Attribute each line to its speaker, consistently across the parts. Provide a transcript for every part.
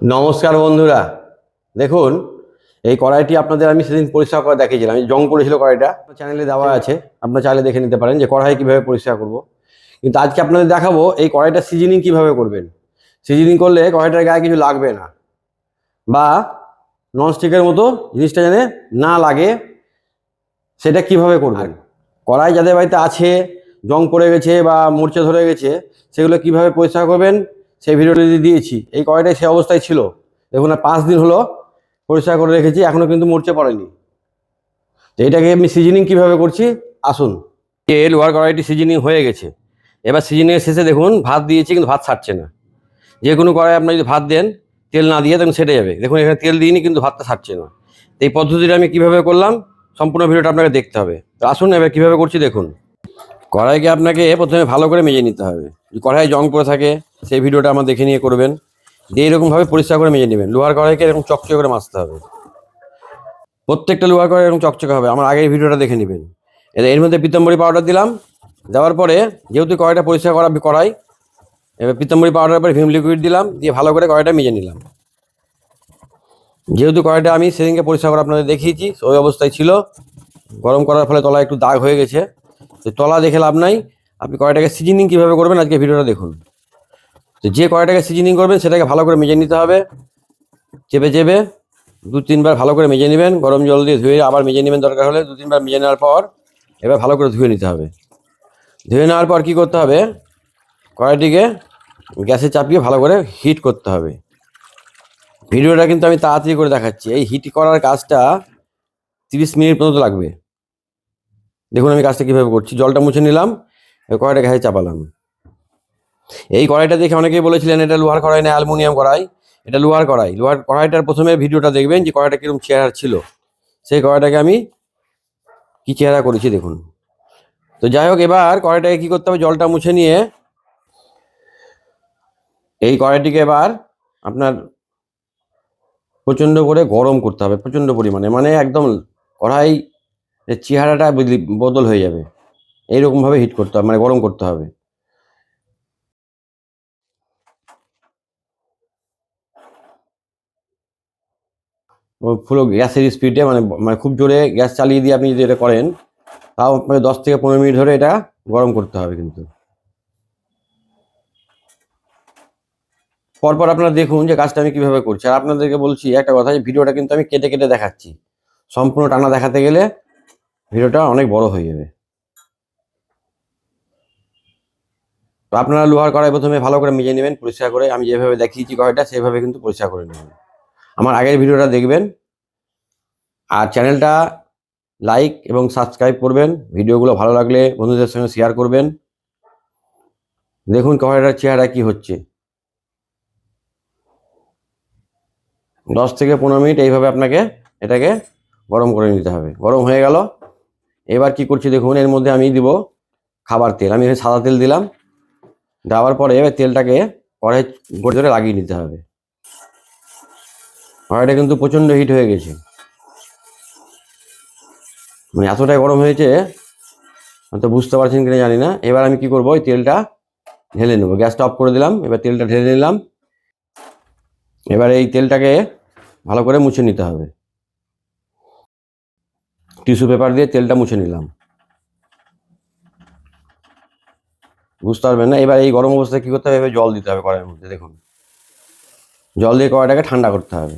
Speaker 1: নমস্কার বন্ধুরা। দেখুন এই কড়াইটি আপনাদের আমি সেদিন পরিষ্কার করে দেখিয়েছিলাম। এই জং করেছিল কড়াইটা। চ্যানেলে দেওয়া আছে। আপনারা চাইলে দেখে নিতে পারেন যে কড়াই কীভাবে পরিষ্কার করব। কিন্তু আজকে আপনাদের দেখাবো এই কড়াইটা সিজনিং কীভাবে করবেন। সিজনিং করলে কড়াইটার গায়ে কিছু লাগবে না। বা ননস্টিকের মতো জিনিসটা যেন না লাগে সেটা কীভাবে করবেন? কড়াই যাদের বাড়িতে আছে জং পড়ে গেছে বা মরচে ধরে গেছে সেগুলো কীভাবে পরিষ্কার করবেন? সেই ভিডিওটি দিয়েছি, এই কড়াইটাই সে অবস্থায় ছিল? দেখুন পাঁচ দিন হলো পরিষ্কার করে রেখেছি এখনও কিন্তু মরচে পড়েনি। তো এটাকে আমি সিজনিং কীভাবে করছি? আসুন। এই লোহার কড়াইটি সিজনিং হয়ে গেছে। এবার সিজনিংয়ের শেষে দেখুন, ভাত দিয়েছি, কিন্তু ভাত ছাড়ছে না। যে কোনো কড়াই আপনি যদি ভাত দেন, তেল না দিয়ে তখন সেটে যাবে। দেখুন, এখানে তেল দিইনি, কিন্তু ভাতটা ছাড়ছে না। এই পদ্ধতিটা আমি কীভাবে করলাম? সম্পূর্ণ ভিডিওটা আপনাকে দেখতে হবে। তো আসুন, এবার কীভাবে করছি দেখুন। কড়াইকে আপনাকে প্রথমে ভালো করে মেজে নিতে হবে। কড়াই জং পড়ে থাকে সেই ভিডিওটা আমার দেখে নিয়ে করবেন। দিয়ে এরকমভাবে পরিষ্কার করে মেজে নেবেন। লোহার কড়াইকে এরকম চকচকে করে মাজতে হবে। প্রত্যেকটা লোহার কড়াই এরকম চকচকে হবে। আমার আগের ভিডিওটা দেখে নেবেন। এবার এর মধ্যে পিতম্বরী পাউডার দিলাম। দেওয়ার পরে যেহেতু কড়াইটা পরিষ্কার করা কড়াই, এবার পিতম্বরী পাউডারের পরে ভিম লিকুইড দিলাম। দিয়ে ভালো করে কড়াইটা মেজে নিলাম। যেহেতু কড়াইটা আমি সেদিনকে পরিষ্কার করে আপনাদের দেখিয়েছি, ওই অবস্থায় ছিল। গরম করার ফলে তলা একটু দাগ হয়ে গেছে। তো তলা দেখে লাভ নাই। আপনি কড়াইটাকে সিজনিং কীভাবে করবেন আজকে ভিডিওটা দেখুন। তো যে কড়াইটাকে সিজনিং করবেন সেটাকে ভালো করে মেজে নিতে হবে। চেপে চেপে দু তিনবার ভালো করে মেজে নেবেন, গরম জল দিয়ে ধুয়ে আবার মেজে নেবেন দরকার হলে, দু তিনবার মেজে নেওয়ার পর এবার ভালো করে ধুয়ে নিতে হবে। ধুয়ে নেওয়ার পর কী করতে হবে? কড়াইটিকে গ্যাসে চাপিয়ে ভালো করে হিট করতে হবে। ভিডিওটা কিন্তু আমি তাড়াতাড়ি করে দেখাচ্ছি। এই হিট করার কাজটা তিরিশ মিনিট পর্যন্ত লাগবে। দেখুন আমি কাজটা কীভাবে করছি। জলটা মুছে নিলাম কড়াইটা গ্যাসে চাপালাম। এই কড়াইটা দেখে অনেকেই বলেছিলেন এটা লোহার কড়াই না, অ্যালুমিনিয়াম কড়াই। এটা লোহার কড়াই। লোহার কড়াইটার প্রথমে ভিডিওটা দেখবেন যে কড়াইটা কীরকম চেহারা ছিল। সেই কড়াইটাকে আমি কি চেহারা করেছি দেখুন। তো যাই হোক, এবার কড়াইটাকে কি করতে হবে? জলটা মুছে নিয়ে এই কড়াইটিকে এবার আপনার প্রচণ্ড করে গরম করতে হবে, প্রচণ্ড পরিমাণে। মানে একদম কড়াই চেহারাটা বদল হয়ে যাবে। এইরকমভাবে হিট করতে হবে মানে গরম করতে হবে। পুরো গ্যাসের স্পিডে মানে মানে খুব জোরে গ্যাস চালিয়ে দিয়ে আপনি যদি এটা করেন, তাও আপনাকে দশ থেকে পনেরো মিনিট ধরে এটা গরম করতে হবে কিন্তু। পরপর আপনারা দেখুন যে কাজটা আমি কীভাবে করছি। আর আপনাদেরকে বলছি একটা কথা যে ভিডিওটা কিন্তু আমি কেটে কেটে দেখাচ্ছি। সম্পূর্ণ টানা দেখাতে গেলে ভিডিওটা অনেক বড় হয়ে যাবে। তো আপনারা লোহার কড়াই প্রথমে ভালো করে মেজে নেবেন, পরিষ্কার করে। আমি যেভাবে দেখিয়েছি কড়াইটা, সেভাবে কিন্তু পরিষ্কার করে নেবেন। আমার আগের ভিডিওটা দেখবেন। আর চ্যানেলটা লাইক এবং সাবস্ক্রাইব করবেন। ভিডিওগুলো ভালো লাগলে বন্ধুদের সঙ্গে শেয়ার করবেন। দেখুন কড়াইটার চেহারা কি হচ্ছে। দশ থেকে পনেরো মিনিট এইভাবে আপনাকে এটাকে গরম করে নিতে হবে। গরম হয়ে গেল। এবার কি করছি দেখুন, এর মধ্যে আমি দিব খাবার তেল। আমি সাদা তেল দিলাম। দেওয়ার পরে এবার তেলটাকে কড়াই গোড়ে লাগিয়ে নিতে হবে। কড়াইটা কিন্তু প্রচণ্ড হিট হয়ে গেছে। মানে এতটাই গরম হয়েছে হয়তো বুঝতে পারছেন কিনা জানি না। এবার আমি কি করব, ওই তেলটা ঢেলে নেব। গ্যাসটা অফ করে দিলাম, এবার তেলটা ঢেলে নিলাম। এবার এই তেলটাকে ভালো করে মুছে নিতে হবে। টিস্যু পেপার দিয়ে তেলটা মুছে নিলাম। বুঝতে পারবেন না? এবার এই গরম অবস্থায় কী করতে হবে? এবার জল দিতে হবে কড়াইয়ের মধ্যে, দেখুন। জল দিয়ে কড়াইটাকে ঠান্ডা করতে হবে।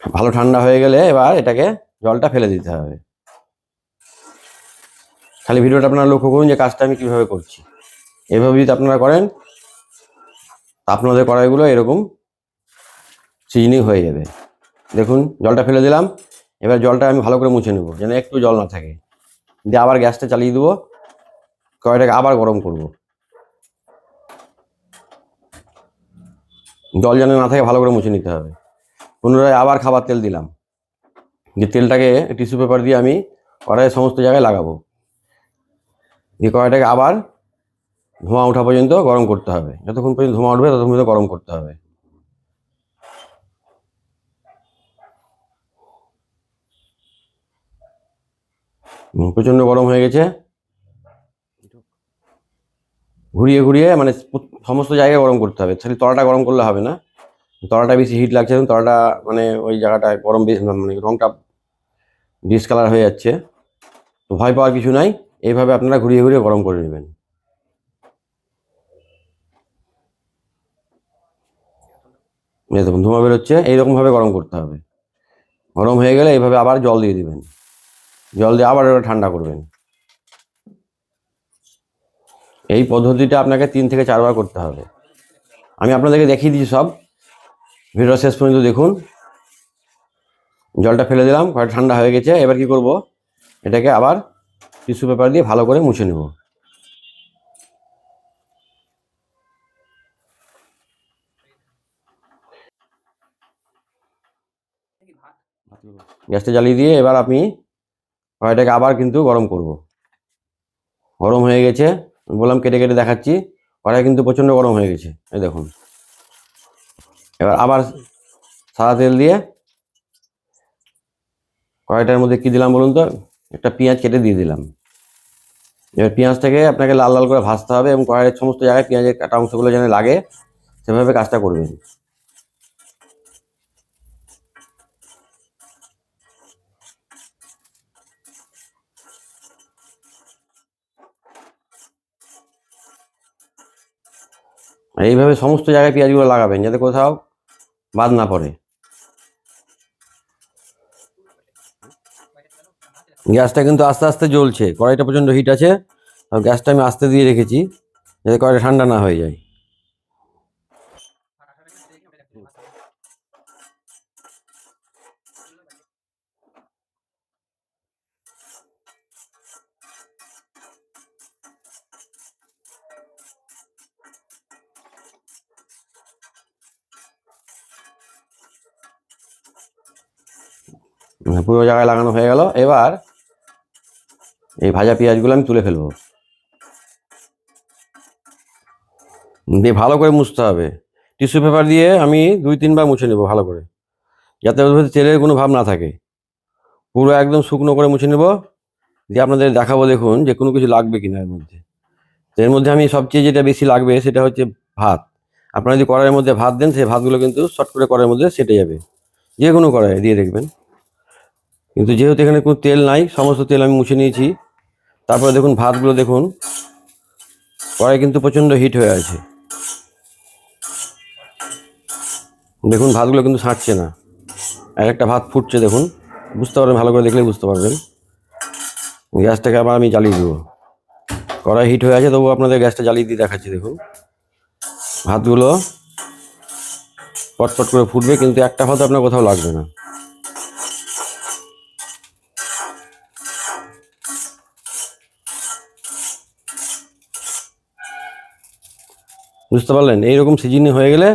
Speaker 1: ভালো ঠান্ডা হয়ে গেলে এবার এটাকে জলটা ফেলে দিতে হবে। খালি ভিডিওটা আপনারা লক্ষ্য করুন যে কাজটা আমি কীভাবে করছি। এভাবে যদি আপনারা করেন আপনাদের কড়াইগুলো এরকম সিজনিং হয়ে যাবে। দেখুন, জলটা ফেলে দিলাম। এবার জলটা আমি ভালো করে মুছে নেব, যেন একটু জল না থাকে। দিয়ে আবার গ্যাসটা চালিয়ে দেবো, কড়াইটাকে আবার গরম করব। জল যেন না থাকে, ভালো করে মুছে নিতে হবে। পুনরায় আবার খাবার তেল দিলাম। যে তেলটাকে টিস্যু পেপার দিয়ে আমি কড়াইয়ের সমস্ত জায়গায় লাগাবো। দিয়ে কড়াইটাকে আবার ধোঁয়া ওঠা পর্যন্ত গরম করতে হবে। যতক্ষণ পর্যন্ত ধোঁয়া উঠবে, ততক্ষণ পর্যন্ত গরম করতে হবে। প্রচণ্ড গরম হয়ে গেছে। ঘুরিয়ে ঘুরিয়ে মানে সমস্ত জায়গায় গরম করতে হবে। খালি তলাটা গরম করলে হবে না। তলাটা বেশি হিট লাগছে এবং তলাটা মানে ওই জায়গাটায় গরম বেশি মানে রংটা ডিসকালার হয়ে যাচ্ছে। তো ভয় পাওয়ার কিছু নাই, এইভাবে আপনারা ঘুরিয়ে ঘুরিয়ে গরম করে নেবেন। দেখুন, ধোঁয়া বেরোচ্ছে, এইরকমভাবে গরম করতে হবে। গরম হয়ে গেলে এইভাবে আবার জল দিয়ে দিবেন। জল দিয়ে আবার ওটা ঠান্ডা করবেন। এই পদ্ধতিটা আপনাকে তিন থেকে চারবার করতে হবে। আমি আপনাদেরকে দেখিয়ে দিচ্ছি সব। ভিডিও শেষ পর্যন্ত দেখুন। জলটা ফেলে দিলাম কয়েকটা ঠান্ডা হয়ে গেছে। এবার কি করব? এটাকে আবার টিস্যু পেপার দিয়ে ভালো করে মুছে নেব। গ্যাসটা জ্বালিয়ে দিয়ে এবার আমি কড়াইটাকে আবার কিন্তু গরম করব। গরম হয়ে গেছে। বললাম কেটে কেটে দেখাচ্ছি। কড়াই কিন্তু প্রচণ্ড গরম হয়ে গেছে। এই দেখুন। এবার আবার সাদা তেল দিয়ে কড়াইটার মধ্যে কি দিলাম বলুন তো? একটা পেঁয়াজ কেটে দিয়ে দিলাম। এবার পেঁয়াজটাকে আপনাকে লাল লাল করে ভাজতে হবে এবং কড়াইয়ের সমস্ত জায়গায় পেঁয়াজের কাটা অংশগুলো যেন লাগে, সেভাবে কাজটা করবেন। এইভাবে সমস্ত জায়গায় পেঁয়াজগুলো লাগাবেন, যাতে কোথাও বাদ না পড়ে। গ্যাসটা কিন্তু আস্তে আস্তে জ্বলছে। কড়াইটা প্রচণ্ড হিট আছে। গ্যাসটা আমি আস্তে দিয়ে রেখেছি, যাতে কড়াইটা ঠান্ডা না হয়ে যায়। পুরো জায়গায় লাগানো হয়ে গেল। এবার এই ভাজা পেঁয়াজগুলো আমি তুলে ফেলব। দিয়ে ভালো করে মুছতে হবে। টিস্যু পেপার দিয়ে আমি দুই তিনবার মুছে নেব ভালো করে। যাতে ওর তেলের কোনো ভাব না থাকে। পুরো একদম শুকনো করে মুছে নেব। দিয়ে আপনাদের দেখাবো দেখুন যে কোনো কিছু লাগবে কিনা এর মধ্যে। তো এর মধ্যে আমি সবচেয়ে যেটা বেশি লাগবে সেটা হচ্ছে ভাত। আপনারা যদি কড়াইয়ের মধ্যে ভাত দেন, সেই ভাতগুলো কিন্তু শর্ট করে কড়াইয়ের মধ্যে সেটে যাবে। যে কোনো কড়াই দিয়ে দেখবেন। কিন্তু যেহেতু এখানে কোনো তেল নাই, সমস্ত তেল আমি মুছে নিয়েছি। তারপরে দেখুন, ভাতগুলো দেখুন, কড়াই কিন্তু প্রচণ্ড হিট হয়ে আছে। দেখুন, ভাতগুলো কিন্তু ছাড়ছে না। এক একটা ভাত ফুটছে, দেখুন। বুঝতে পারবেন, ভালো করে দেখলেই বুঝতে পারবেন। গ্যাসটাকে আবার আমি জ্বালিয়ে দেবো। কড়াই হিট হয়ে আছে তবু আপনাদের গ্যাসটা জ্বালিয়ে দিয়ে দেখাচ্ছি, দেখুন। ভাতগুলো পটপট করে ফুটবে, কিন্তু একটা ভাত আপনার কোথাও লাগবে না। বুঝতে পারলেন? এইরকম সিজনে হয়ে গেলে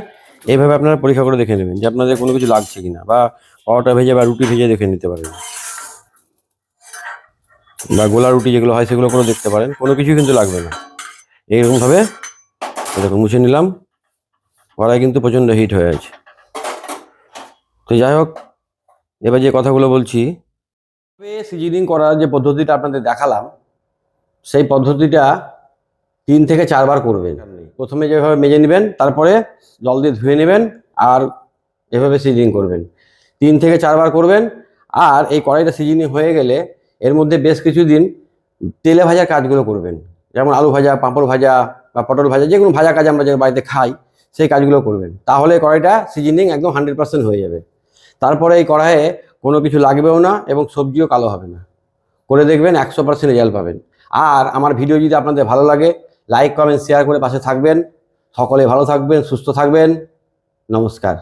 Speaker 1: এইভাবে আপনারা পরীক্ষা করে দেখে নেবেন যে আপনাদের কোনো কিছু লাগছে কিনা বা পরোটা ভেজে বা রুটি ভেজে দেখে নিতে পারেন। বা গোলা রুটি যেগুলো হয় সেগুলো করে দেখতে পারেন। কোনো কিছুই কিন্তু লাগবে না। এইরকমভাবে দেখুন, মুছে নিলাম। কড়াই কিন্তু প্রচণ্ড হিট হয়ে আছে। তো যাই হোক, এবার যে কথাগুলো বলছি, সিজনিং করার যে পদ্ধতিটা আপনাদের দেখালাম, সেই পদ্ধতিটা তিন থেকে চারবার করবেন। প্রথমে যেভাবে মেজে নেবেন তারপরে জল দিয়ে ধুয়ে নেবেন আর এভাবে সিজনিং করবেন। তিন থেকে চারবার করবেন আর এই কড়াইটা সিজনিং হয়ে গেলে এর মধ্যে বেশ কিছুদিন তেলে ভাজার কাজগুলো করবেন। যেমন আলু ভাজা পাঁপড় ভাজা বা পটল ভাজা যে কোনো ভাজা কাজ আমরা যে বাড়িতে খাই সেই কাজগুলো করবেন। তাহলে কড়াইটা সিজনিং একদম হান্ড্রেড পার্সেন্ট হয়ে যাবে। তারপরে এই কড়াইয়ে কোনো কিছু লাগবেও না এবং সবজিও কালো হবে না। করে দেখবেন একশো পার্সেন্ট রেজাল্ট পাবেন। আর আমার ভিডিও যদি আপনাদের ভালো লাগে লাইক কমেন্ট শেয়ার করে পাশে থাকবেন। সকলে ভালো থাকবেন সুস্থ থাকবেন। নমস্কার।